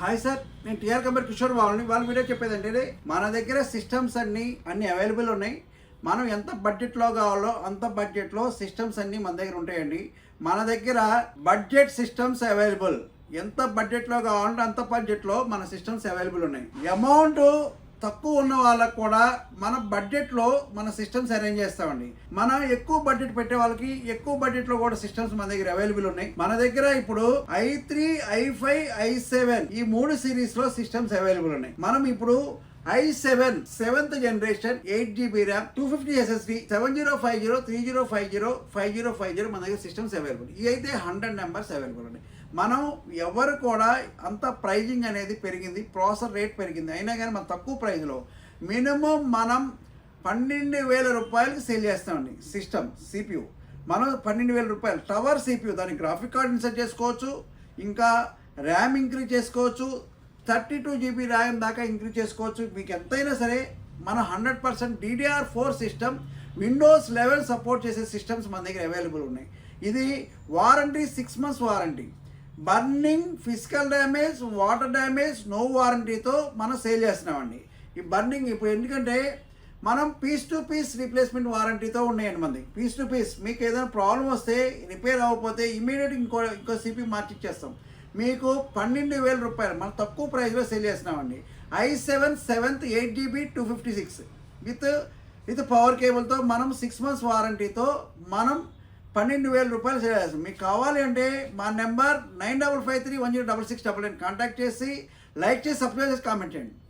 Hi sir నేను TR company Kishore బాబుని వాళ్ళ వీడియో చెప్పేదంటే మన దగ్గర సిస్టమ్స్ అన్నీ అన్ని అవైలబుల్ ఉన్నాయి. మనం ఎంత బడ్జెట్లో కావాలో అంత బడ్జెట్లో సిస్టమ్స్ అన్నీ మన దగ్గర ఉంటాయండి. మన దగ్గర బడ్జెట్ సిస్టమ్స్ అవైలబుల్ ఎంత బడ్జెట్లో కావాలంటే అంత బడ్జెట్లో మన సిస్టమ్స్ అవైలబుల్ ఉన్నాయి. అమౌంట్ తక్కువ ఉన్న వాళ్ళకు కూడా మన బడ్జెట్లో మన సిస్టమ్స్ అరేంజ్ చేస్తామండి. మనం ఎక్కువ బడ్జెట్ పెట్టే వాళ్ళకి ఎక్కువ బడ్జెట్లో కూడా సిస్టమ్స్ మన దగ్గర అవైలబుల్ ఉన్నాయి. మన దగ్గర ఇప్పుడు I three I five I seven ఈ మూడు సిరీస్లో సిస్టమ్స్ అవైలబుల్ ఉన్నాయి. మనం ఇప్పుడు I seven seventh generation eight GB RAM two fifty SSD seven zero five zero three zero five zero five zero five zero five దగ్గర systems available ఇవి అయితే hundred numbers available ఉన్నాయి మనం ఎవరు కూడా అంత ప్రైజింగ్ అనేది పెరిగింది ప్రాసెస్ రేట్ పెరిగింది. అయినా కానీ మన తక్కువ ప్రైస్లో మినిమం మనం పన్నెండు వేల రూపాయలకి సేల్ చేస్తామండి సిస్టమ్ సిపియు మనం పన్నెండు వేల రూపాయలు టవర్ సిపియు దాని గ్రాఫిక్ కార్డ్ ఇన్సర్ట్ చేసుకోవచ్చు ఇంకా ర్యామ్ ఇంక్రీజ్ చేసుకోవచ్చు థర్టీ టూ జీబీ ర్యామ్ దాకా ఇంక్రీజ్ చేసుకోవచ్చు. మీకు ఎంతైనా సరే మన hundred percent DDR four system Windows level support చేసే సిస్టమ్స్ మన దగ్గర అవైలబుల్ ఉన్నాయి. ఇది warranty six months warranty. Burning physical damage water damage no వారంటీతో మనం సేల్ చేస్తున్నామండి. ఈ బర్నింగ్ ఇప్పుడు ఎందుకంటే మనం పీస్ టు పీస్ రీప్లేస్మెంట్ వారంటీతో ఉన్నాయండి మంది పీస్ టు పీస్ మీకు ఏదైనా ప్రాబ్లం వస్తే రిపేర్ అవ్వకపోతే ఇమీడియట్ ఇంకో ఇంకో సిపి మార్చిచ్చేస్తాం. మీకు పన్నెండు వేల రూపాయలు మనం తక్కువ ప్రైస్లో సేల్ చేస్తున్నామండి. I seven seventh eight GB two fifty six with with power కేబుల్తో మనం సిక్స్ మంత్స్ వారంటీతో మనం పన్నెండు వేల రూపాయలు సేల్ చేస్తాం. మీకు కావాలి అంటే మా number nine double five three one zero double six double nine contact చేసి లైక్ చేసి సబ్స్క్రైబ్ చేసి కామెంట్ చేయండి.